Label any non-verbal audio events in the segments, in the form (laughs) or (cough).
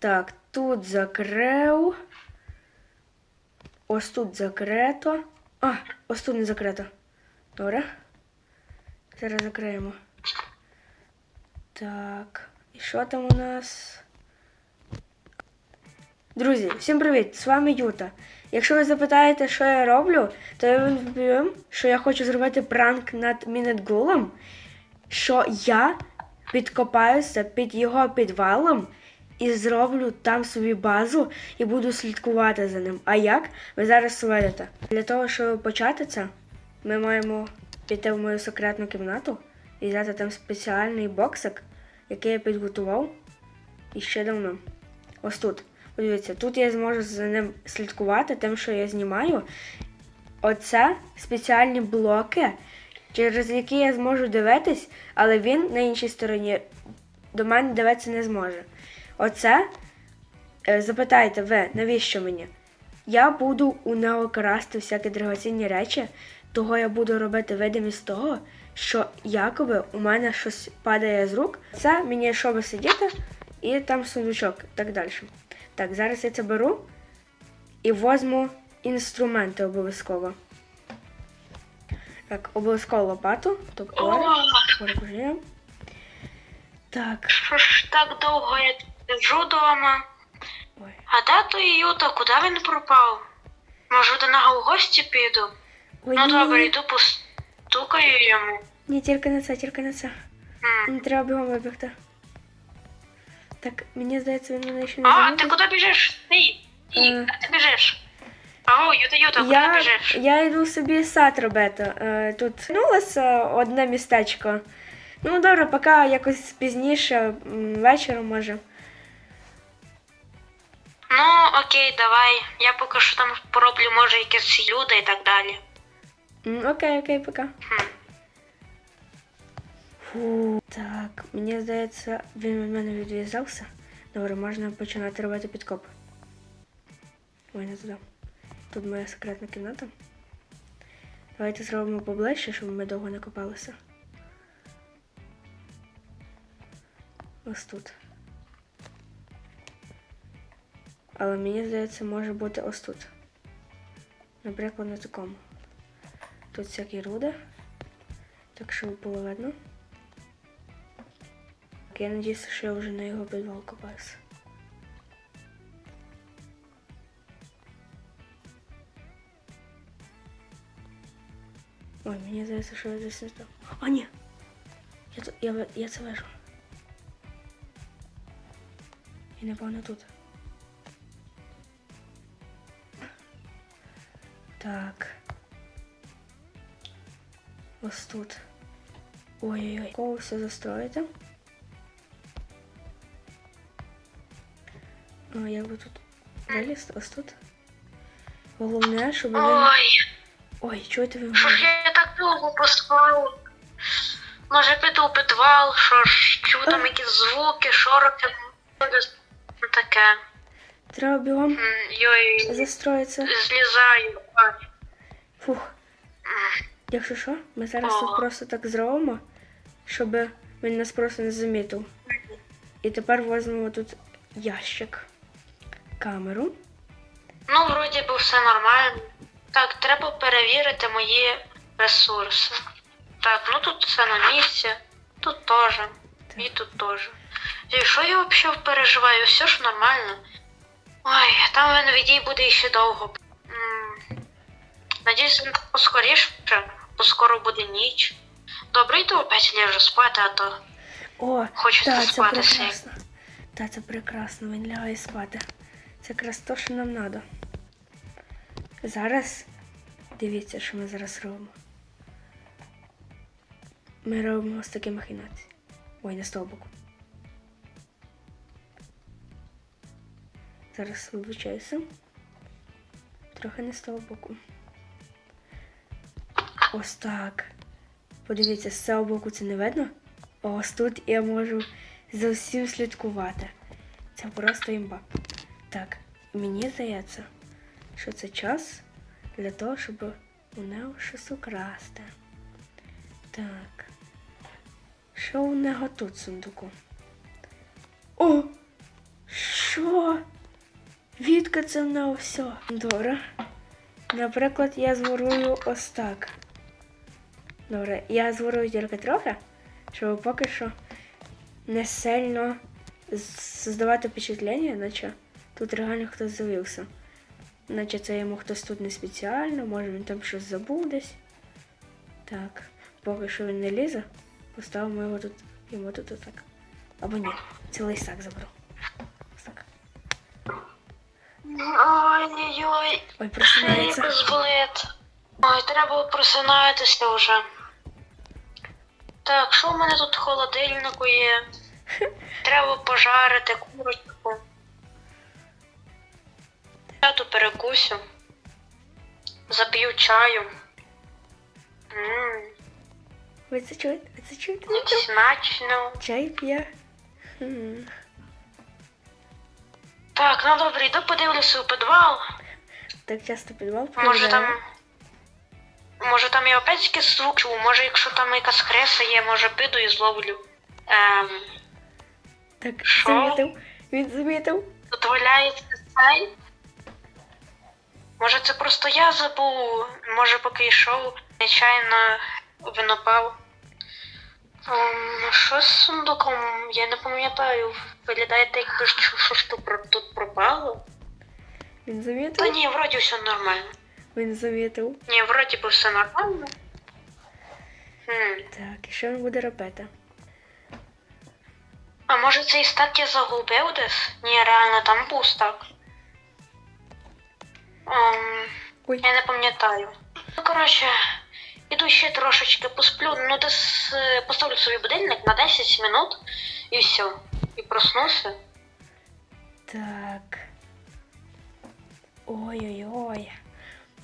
Так, тут закрив. Ось тут закрито. А, ось тут не закрито. Добре. Зараз закриємо. Так. І що там у нас? Друзі, всім привіт! З вами Юта. Якщо ви запитаєте, що я роблю, то я вам відповім, що я хочу зробити пранк над Мінетгулом, що я підкопаюся під його підвалом і зроблю там собі базу і буду слідкувати за ним. А як? Ви зараз увидите. Для того, щоб почати це, ми маємо піти в мою секретну кімнату і взяти там спеціальний боксик, який я підготував і ще давно. Ось тут. Подивіться, тут я зможу за ним слідкувати, тим, що я знімаю. Оце спеціальні блоки, через які я зможу дивитись, але він на іншій стороні до мене дивитися не зможе. Оце е, запитайте ви, навіщо мені? Я буду у нього красти всякі дорогоцінні речі, того я буду робити видимість того, що якоби у мене щось падає з рук. Це мені щоб сидіти, і там сундучок, і так далі. Так, зараз я це беру і возьму інструменти обов'язково. Так, обов'язково лопату, рукожія. Так, Що ж так довго я сиджу дома? ой. А де той Юта? Куди він пропав? Може, до нього в гості піду? Ой, ну ні, добре, йду постукаю йому. ні, тільки на це, тільки на це. М. Не треба бігом вибігти. Так, мені здається, він мене ще не А, замітив. ти куди біжиш? Ти? Е. Ні, де ти біжиш? Ау, Юта, Юта, куди Я, біжиш? я йду собі сад робити. Е, Тут вернулося одне містечко. Ну, добре, поки якось пізніше, м, вечором може. Ну, окей, давай. Я поки що там пороблю, може, якісь люди і так далі. М, Окей, окей, пока. Хм. Фу. Так, мені здається, він від мене відв'язався. Добре, можна починати робити підкоп. Ой, не туди. Тут моя секретна кімната. Давайте зробимо поближче, щоб ми довго не копалися. Ось тут. Але мені здається, може бути ось тут. Наприклад, на такому. Тут всякі руди. Так щоб було видно. Так, Я надіюся, що я вже на його підвал копаюся. Ой, мені здається, що я десь не там. А, ні! Я, я, я це вижу. І напевно тут. Так. Ось тут. Ой-ой-ой. Кого все застроїти? А, як би тут вилізти? Ось тут. Головне, щоб він... Ой, Ой, чуєте ви що ж я так довго поспав? Може, піду в підвал, що ж, чую там якісь звуки, шороки. Ну, Таке. Треба бігом М, Йой, застроїтися. злізаю. Фух. Якщо що, ми зараз тут просто так зробимо, щоб він нас просто не замітив. І тепер візьмемо тут ящик. Камеру. Ну, вроді би все нормально. Так, треба перевірити мої ресурси. Так, ну тут все на місці, тут теж. І тут теж. І що я взагалі переживаю? Все ж нормально. Ой, там він відій буде ще довго. Надіюсь, він поскоріше, бо скоро буде ніч. Добре, йду опять ляжу спати, а то О, Хочеться та, це спати всі. прекрасно. Та, це прекрасно, він лягає спати. Це якраз то, що нам треба. Зараз дивіться, що ми зараз робимо. Ми робимо ось такі махінації. Ой, не з того боку. Зараз вибачаюся. Трохи не з того боку. Ось так. Подивіться, з цього боку це не видно. Ось тут я можу за всім слідкувати. Це просто імба. Так, мені здається, що це час для того, щоб у нього щось украсти. Так. Що у нього тут в сундуку? О! Що? Шутка це на все. Добре. Наприклад, я зворую ось так. Добре, я зворую тільки трохи, щоб поки що не сильно создавати впечатлення, наче тут реально хтось завівся. Наче це йому хтось тут не спеціально, може він там щось забув десь. Так, поки що він не лізе, поставимо його тут, йому тут отак. Або ні, цілий сак заберу. Ой-ой-ой. Ой, просинається. Ой, треба просинатися вже. Так, що в мене тут в холодильнику є? (laughs) Треба пожарити курочку. Я тут перекусю. Зап'ю чаю. Ммм, Ви це чуєте? Ви це чуєте? смачно. Чай п'є. Так, ну добре, йду подивлюся у підвал. Так часто підвал Може там. Може там я опять якийсь звук чув, може якщо там якась хреса є, може піду і зловлю. Ем, Так, Що? замітив. Він замітив. тут валяється цей. Може це просто я забув, може поки йшов, нечайно він упав. Ем, що з сундуком? Я не пам'ятаю. Виглядає так, якби що, що ж тут, про- тут пропало. Він Та замітив. ні, вроді все нормально. Він замітив. Ні, вроді би все нормально. Хм. Так, і що він буде робити? А може цей стак я загубив десь? Ні, реально там був стак. Ем, Ой. я не пам'ятаю. Ну, коротше, іду ще трошечки посплю. Ну, десь е, поставлю собі будильник на 10 минут і все. І проснуся. Так. Ой-ой-ой.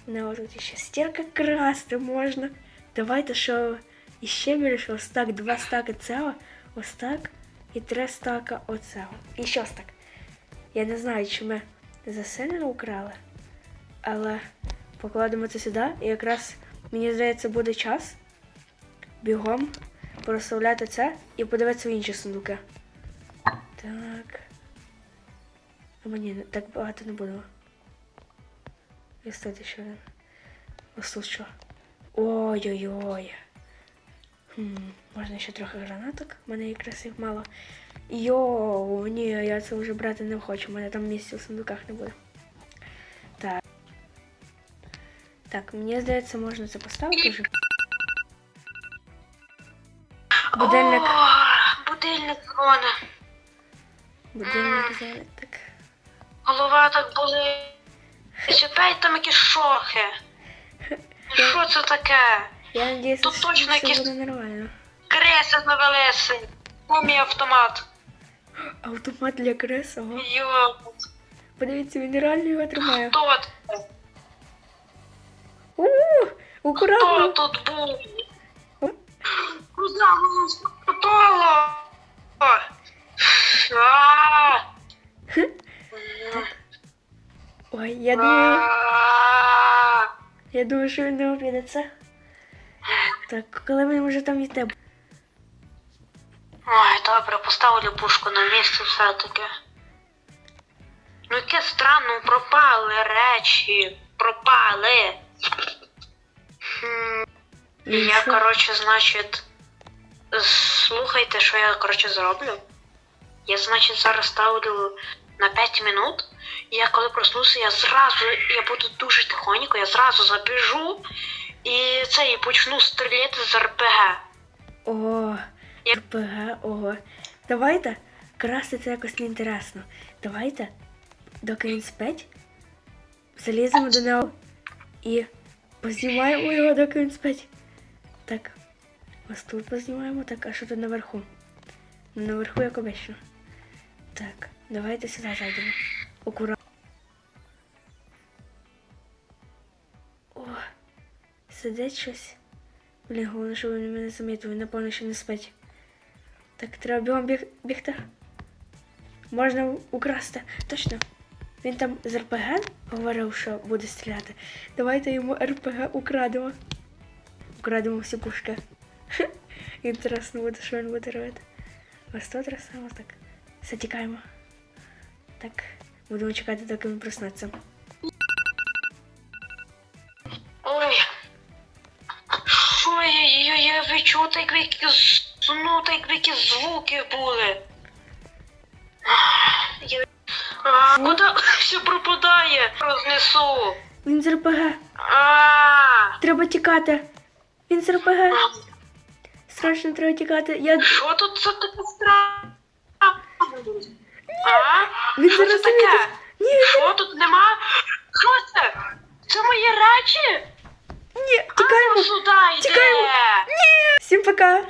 Ну, тут ще стірка красти можна. Давайте, що іще більше ось так, два стаки цього, ось так, і три стака оцього. І що так. Я не знаю, чи ми засильно украли, але покладемо це сюди, і якраз, мені здається, буде час бігом проставляти це і подивитися в інші сундуки. Так. Або ні, так багато не було. І стати ще один. Ось. Ой-ой-ой. Хм, можна ще трохи гранаток, в мене якраз їх мало. Йоу, ні, я це вже брати не хочу, у мене там місця в сундуках не буде. Так. Так, мені здається, можна це поставити вже. Будильник. О, будильник дзвоне. Будильник взяли. Так. Голова так болить. Опять там якісь шохи. Що це таке? Я надіюся, Тут що точно все якісь- буде нормально. Креси навелеси. Мій автомат? Автомат для крес, ого. Йо, Подивіться, він реально його тримає. хто це? У, Хто акуратно. тут був? Куди воно спутало? А! Ой, я думаю, я думаю, що він не обідеться. Так, коли він вже там йде. Ой, добре, поставлю пушку на місце все-таки. Ну яке странно, пропали речі. Пропали. Хм, І я, Що? коротше, значить, слухайте, що я, коротше, зроблю. Я, значить, зараз ставлю на 5 минут. І я коли проснуся, я зразу, я буду дуже тихонько, я зразу забіжу і це, і почну стріляти з РПГ. О, Я- РПГ, ого. Давайте красти це якось неінтересно. Давайте, доки він спить, заліземо до нього і познімаємо його, доки він спить. Так, ось тут познімаємо, так, а що тут наверху? Наверху, як обично. Так, давайте сюди зайдемо. Акуратно. О, сидить щось. Блін, головне, щоб він мене не замітив, він напевно ще не спить. Так, треба бігом біг... бігти. Можна украсти. Точно. Він там з РПГ говорив, що буде стріляти. Давайте йому РПГ украдемо. Украдемо всі пушки. (laughs) Інтересно буде, що він буде робити. Ось тут раз само так. Все, тікаємо. Так, Будемо чекати, доки він проснеться. Ой. Що я, я, я відчув, так які, з- ну, так які звуки були. Я... А, куди все пропадає? Рознесу. Він з РПГ. А, Треба тікати. Він з РПГ. Срочно треба тікати. Я... що тут за таке страшне? А? Він не розуміє. Ні, Що тут нема? Що це? Це мої речі? Ні, а, тікаємо. А, сюди йде. Тікаємо. Ні. Всім пока.